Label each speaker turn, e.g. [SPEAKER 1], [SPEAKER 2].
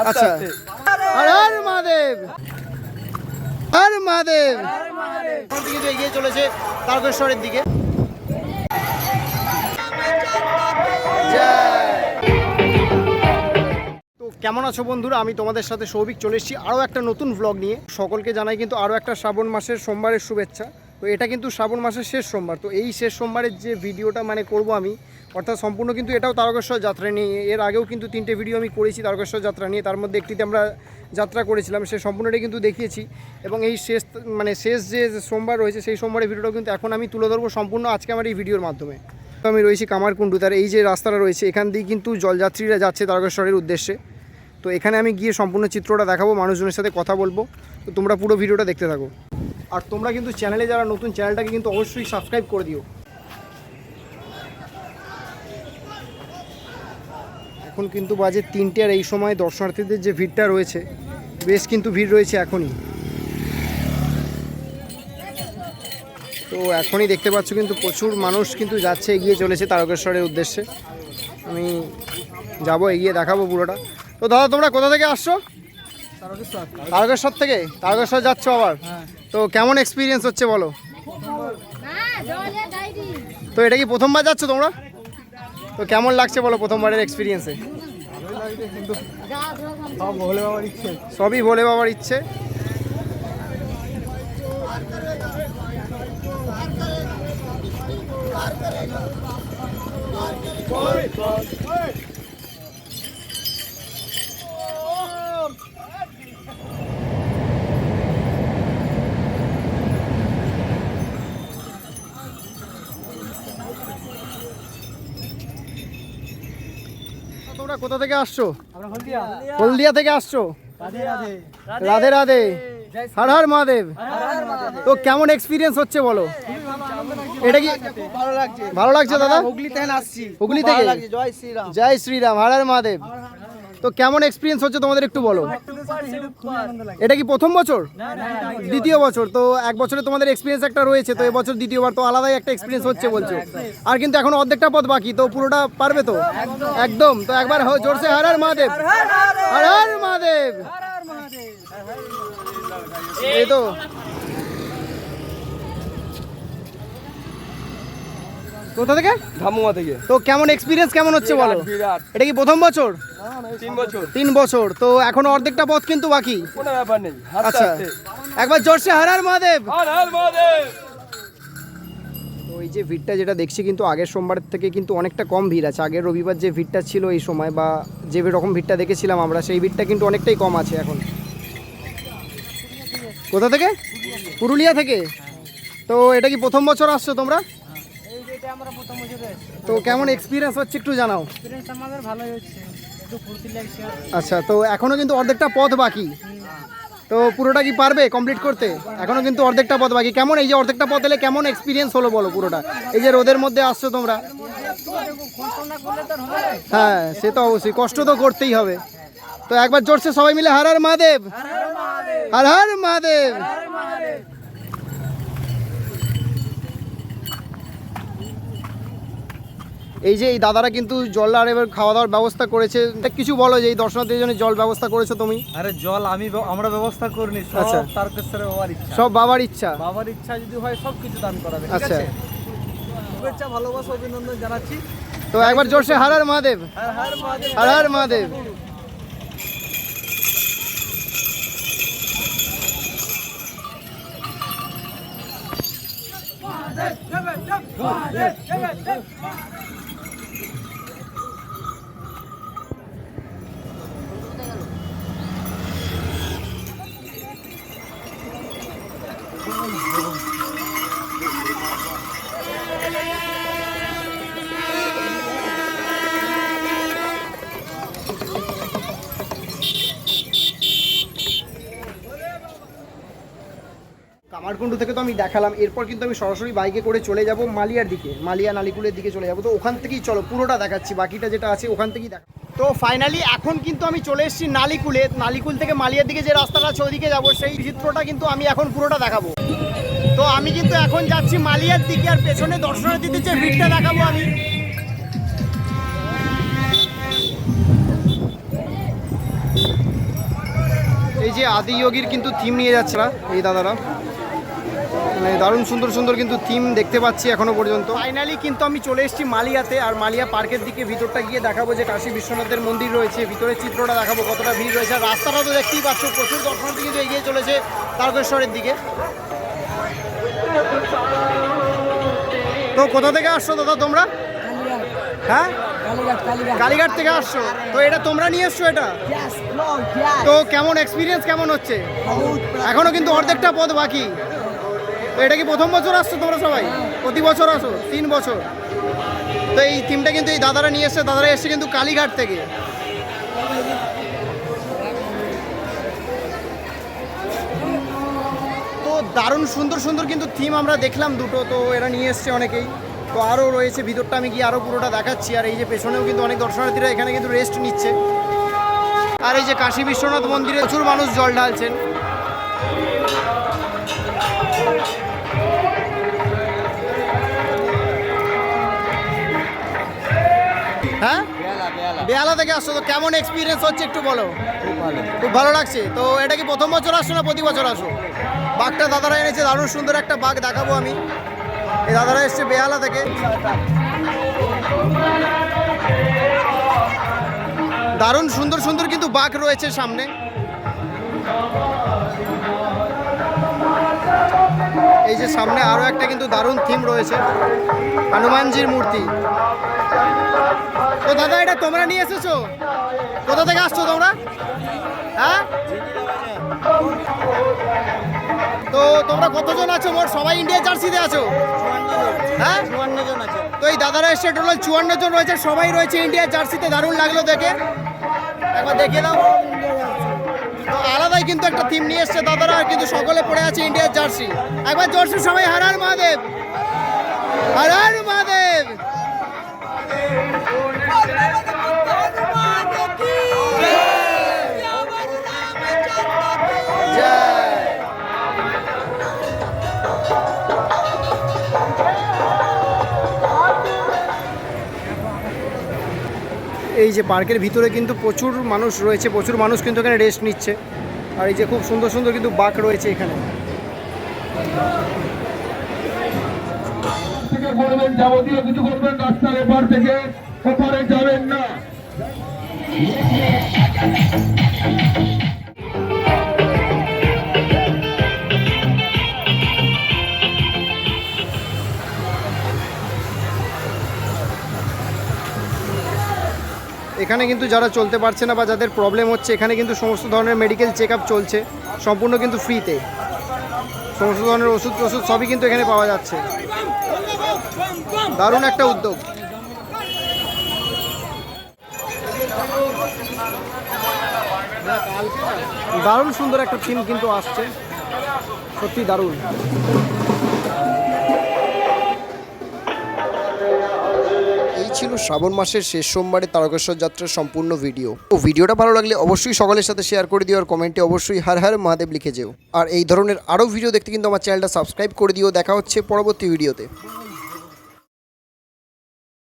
[SPEAKER 1] আচ্ছা। আচ্ছা। তারকেশ্বরের দিকে। কেমন আছো বন্ধুরা? আমি তোমাদের সাথে সৌভিক চলে এসেছি আরও একটা নতুন ব্লগ নিয়ে। সকলকে জানাই কিন্তু আরও একটা শ্রাবণ মাসের সোমবারের শুভেচ্ছা। তো এটা কিন্তু শ্রাবণ মাসের শেষ সোমবার। তো এই শেষ সোমবারের যে ভিডিওটা মানে করব আমি, অর্থাৎ সম্পূর্ণ কিন্তু এটাও তারকেশ্বর যাত্রা নিয়ে, এর আগেও কিন্তু তিনটে ভিডিও আমি করেছি তারকেশ্বর যাত্রা নিয়ে, তার মধ্যে একটিতে আমরা যাত্রা করেছিলাম, সে সম্পূর্ণটাই কিন্তু দেখিয়েছি। এবং এই শেষ মানে শেষ যে সোমবার রয়েছে, সেই সোমবারের ভিডিওটাও কিন্তু এখন আমি তুলে ধরবো সম্পূর্ণ আজকে আমার এই ভিডিওর মাধ্যমে। তো আমি রয়েছি কামারকুণ্ডু, তার এই যে রাস্তাটা রয়েছে, এখান দিয়ে কিন্তু জলযাত্রীরা যাচ্ছে তারকেশ্বরের উদ্দেশ্যে। তো এখানে আমি গিয়ে সম্পূর্ণ চিত্রটা দেখাবো, মানুষজনের সাথে কথা বলব। তো তোমরা পুরো ভিডিওটা দেখতে থাকো। আর তোমরা কিন্তু চ্যানেলে যারা নতুন, চ্যানেলটাকে কিন্তু অবশ্যই সাবস্ক্রাইব করে দিও। এখন কিন্তু বাজে তিনটে আর এই সময় দর্শনার্থীদের যে ভিড়টা রয়েছে, বেশ কিন্তু ভিড় রয়েছে এখনই। তো এখনই দেখতে পাচ্ছ কিন্তু প্রচুর মানুষ কিন্তু যাচ্ছে, এগিয়ে চলেছে তারকেশ্বরের উদ্দেশ্যে। আমি যাব, এগিয়ে দেখাবো পুরোটা। তো দাদা, তোমরা কোথা থেকে আসছো? তারকেশ্বর। থেকে? তারকেশ্বর যাচ্ছ আবার? তো কেমন এক্সপিরিয়েন্স হচ্ছে বলো? তো এটা কি প্রথমবার যাচ্ছ তোমরা? তো কেমন লাগছে বলো প্রথমবারের এক্সপিরিয়েন্সে
[SPEAKER 2] সবই ভোলে বাবার ইচ্ছে।
[SPEAKER 1] সবই ভোলে বাবার কোথা থেকে আসছো?
[SPEAKER 2] আমরা হলদিয়া।
[SPEAKER 1] হলদিয়া। থেকে আসছো?
[SPEAKER 2] রাধে রাধে।
[SPEAKER 1] রাধে রাধে। হর হর মহাদেব। তো কেমন এক্সপিরিয়েন্স হচ্ছে বলো? এটা কি
[SPEAKER 2] ভালো লাগছে।
[SPEAKER 1] ভালো লাগছে দাদা?
[SPEAKER 2] হুগলি থেকে আসছি।
[SPEAKER 1] হুগলি থেকে?
[SPEAKER 2] জয় শ্রীরাম।
[SPEAKER 1] জয় শ্রীরাম। হর হর মহাদেব। তো কেমন এক্সপিরিয়েন্স হচ্ছে তোমাদের একটু বলো? এটা কি প্রথম বছর? দ্বিতীয় বছর। তো এক বছরে তোমাদের এক্সপিরিয়েন্স একটা রয়েছে তো এবছর দ্বিতীয়বার তো আলাদাই একটা এক্সপিরিয়েন্স হচ্ছে বলছো। আর কিন্তু এখন অর্ধেকটা পথ বাকি তো পুরোটা পারবে তো? একদম। তো একবার জোরসে হর হর মহাদেব। হর হর মহাদেব। এই তো। কোথা থেকে?
[SPEAKER 2] ধামুয়া থেকে।
[SPEAKER 1] তো কেমন এক্সপিরিয়েন্স কেমন হচ্ছে বলো?
[SPEAKER 2] বিরাট।
[SPEAKER 1] এটা কি প্রথম বছর?
[SPEAKER 2] তিন বছর।
[SPEAKER 1] তিন বছর। তো এখন অর্ধেকটা পথ কিন্তু বাকি।
[SPEAKER 2] কোনো ব্যাপার নেই
[SPEAKER 1] আচ্ছা। একবার জোরসে হর হর মহাদেব।
[SPEAKER 2] হর হর মহাদেব।
[SPEAKER 1] এই যে ভিড়টা যেটা দেখছি কিন্তু আগের সোমবার থেকে কিন্তু অনেকটা কম ভিড় আছে। আগের রবিবার যে ভিড়টা ছিল এই সময় বা যে রকম ভিড়টা দেখেছিলাম আমরা সেই ভিড়টা কিন্তু অনেকটাই কম আছে এখন। কোথা থেকে? পুরুলিয়া থেকে। তো এটা কি প্রথম বছর আসছো তোমরা?
[SPEAKER 3] এটা আমরা প্রথম বছরে
[SPEAKER 1] তো কেমন এক্সপিরিয়েন্স হচ্ছে একটু জানাও।
[SPEAKER 3] এক্সপিরিয়েন্স আমাদের ভালোই হচ্ছে। একটু ফুর্তি লাগছে
[SPEAKER 1] আচ্ছা তো এখনও কিন্তু অর্ধেকটা পথ বাকি। তো পুরোটা কি পারবে কমপ্লিট করতে? এখনও কিন্তু অর্ধেকটা পথ বাকি। কেমন এই যে অর্ধেকটা পথ এলে কেমন এক্সপিরিয়েন্স হলো বলো পুরোটা? এই যে রোদের মধ্যে আসছো তোমরা। হ্যাঁ সে তো অবশ্যই। কষ্ট তো করতেই হবে। তো একবার জোরসে সবাই মিলে হর হর মহাদেব। হর হর মহাদেব। এই যে এই দাদারা কিন্তু জল আর এবার খাওয়া দাওয়ার ব্যবস্থা করেছে। তা কিছু বলো যে এই দর্শনার্থীদের জন্য জল ব্যবস্থা করেছ তুমি?
[SPEAKER 2] আরে জল আমি আমরা ব্যবস্থা করিনি
[SPEAKER 1] আচ্ছা।
[SPEAKER 2] সব তারকেশ্বরের বাবার ইচ্ছা।
[SPEAKER 1] সব বাবার ইচ্ছা?
[SPEAKER 2] বাবার ইচ্ছা যদি হয় সব কিছু দান করাবে ঠিক
[SPEAKER 1] আচ্ছা।
[SPEAKER 2] শুভেচ্ছা ভালোবাসা অভিনন্দন জানাচ্ছি।
[SPEAKER 1] তো একবার জোরসে হর হর মহাদেব।
[SPEAKER 2] হর হর মহাদেব।
[SPEAKER 1] হর হর মহাদেব। কামার ঝাড়খণ্ড থেকে তো আমি দেখালাম। এরপর কিন্তু আমি সরাসরি বাইকে করে চলে যাব মালিয়ার দিকে, মালিয়া নালিকুলের দিকে চলে যাব। তো ওখান থেকেই চলো, পুরোটা দেখাচ্ছি, বাকিটা যেটা আছে ওখান থেকেই দেখা। তো ফাইনালি এখন কিন্তু আমি চলে এসেছি নালিকুলে। নালিকুল থেকে মালিয়ার দিকে যে রাস্তাটা আছে ওদিকে যাব, সেই চিত্রটা কিন্তু আমি এখন পুরোটা দেখাবো। তো আমি কিন্তু এখন যাচ্ছি মালিয়ার দিকে আর পেছনে দর্শনার্থীদের যে ভিড়টা দেখাবো আমি। এই যে আদি যোগীর কিন্তু থিম নিয়ে যাচ্ছে এই দাদারা। মানে দারুণ সুন্দর সুন্দর কিন্তু থিম দেখতে পাচ্ছি এখনও পর্যন্ত। ফাইনালি কিন্তু আমি চলে এসেছি মালিয়াতে আর মালিয়া পার্কের দিকে ভিতরটা গিয়ে দেখাবো যে কাশী বিশ্বনাথের মন্দির রয়েছে। ভিতরের চিত্রটা দেখাবো কতটা ভিড় রয়েছে। আর রাস্তাটা তো দেখতেই পাচ্ছ প্রচুর দর্শনার্থী কিন্তু এগিয়ে চলেছে তারকেশ্বরের দিকে। তো কোথা থেকে আসছো দাদা তোমরা? হ্যাঁ?
[SPEAKER 3] কালীঘাট
[SPEAKER 1] থেকে আসছো? তো এটা তোমরা নিয়ে এসছো এটা? তো কেমন এক্সপিরিয়েন্স কেমন হচ্ছে? এখনও কিন্তু অর্ধেকটা পথ বাকি। এটা কি প্রথম বছর আসছো তোমরা সবাই? প্রতি বছর আসো? তিন বছর? তো এই থিমটা কিন্তু এই দাদারা নিয়ে এসছে দাদারা এসছে কিন্তু কালীঘাট থেকে। তো দারুণ সুন্দর সুন্দর কিন্তু থিম আমরা দেখলাম দুটো তো এরা নিয়ে এসছে অনেকেই। তো আরও রয়েছে ভিতরটা আমি গিয়ে আরও পুরোটা দেখাচ্ছি। আর এই যে পেছনেও কিন্তু অনেক দর্শনার্থীরা এখানে কিন্তু রেস্ট নিচ্ছে। আর এই যে কাশী বিশ্বনাথ মন্দিরে প্রচুর মানুষ জল ঢালছেন। হ্যাঁ? বেহালা থেকে আসছো তো কেমন এক্সপিরিয়েন্স হচ্ছে একটু বলো? খুব ভালো। লাগছে। তো এটা কি প্রথম বছর আসছো না প্রতি বছর আসো? বাঘটা দাদারা এনেছে দারুণ সুন্দর একটা বাঘ দেখাবো আমি। এই দাদারা এসছে বেহালা থেকে। দারুণ সুন্দর সুন্দর কিন্তু বাঘ রয়েছে সামনে। এই যে সামনে আরও একটা কিন্তু দারুণ থিম রয়েছে, হনুমানজির মূর্তি। তো দাদা, এটা তোমরা নিয়ে এসেছ? কোথা থেকে আসছো তোমরা? হ্যাঁ? তো তোমরা কতজন আছো? মোট সবাই ইন্ডিয়া জার্সিতে আছো? হ্যাঁ? তো এই দাদারা এসছে, টোটাল চুয়ান্ন জন রয়েছে, সবাই রয়েছে ইন্ডিয়া জার্সিতে। দারুণ লাগল দেখে। একবার দেখে দাও কিন্তু একটা থিম নিয়ে এসছে দাদারা কিন্তু সকলে পড়ে আছে ইন্ডিয়ার জার্সি একবার জোরসে সবাই হারার মহাদেব। হারার মহাদেব। এই যে পার্কের ভিতরে কিন্তু প্রচুর মানুষ রয়েছে, প্রচুর মানুষ কিন্তু এখানে রেস্ট নিচ্ছে। আর এই যে খুব সুন্দর সুন্দর কিন্তু বাঘ রয়েছে এখানে।
[SPEAKER 2] করবেন যাবতীয় কিছু করবেন, রাস্তার এপার থেকে ওপারে যাবেন না।
[SPEAKER 1] এখানে কিন্তু যারা চলতে পারছে না বা যাদের প্রবলেম হচ্ছে, এখানে কিন্তু সমস্ত ধরনের মেডিকেল চেক চলছে, সম্পূর্ণ কিন্তু ফ্রিতে সমস্ত ধরনের ওষুধ টষুধ সবই কিন্তু এখানে পাওয়া যাচ্ছে। দারুণ একটা উদ্যোগ। দারুণ সুন্দর একটা থিম কিন্তু আসছে। সত্যি দারুণ। ছিল শ্রাবণ মাসের শেষ সোমবারে তারকেশ্বর যাত্রার সম্পূর্ণ ভিডিও। ও ভিডিওটা ভালো লাগলে অবশ্যই সকলের সাথে শেয়ার করে দিও আর কমেন্টে অবশ্যই হার হার মহাদেব লিখে যেও। আর এই ধরনের আরও ভিডিও দেখতে কিন্তু আমার চ্যানেলটা সাবস্ক্রাইব করে দিও। দেখা হচ্ছে পরবর্তী ভিডিওতে।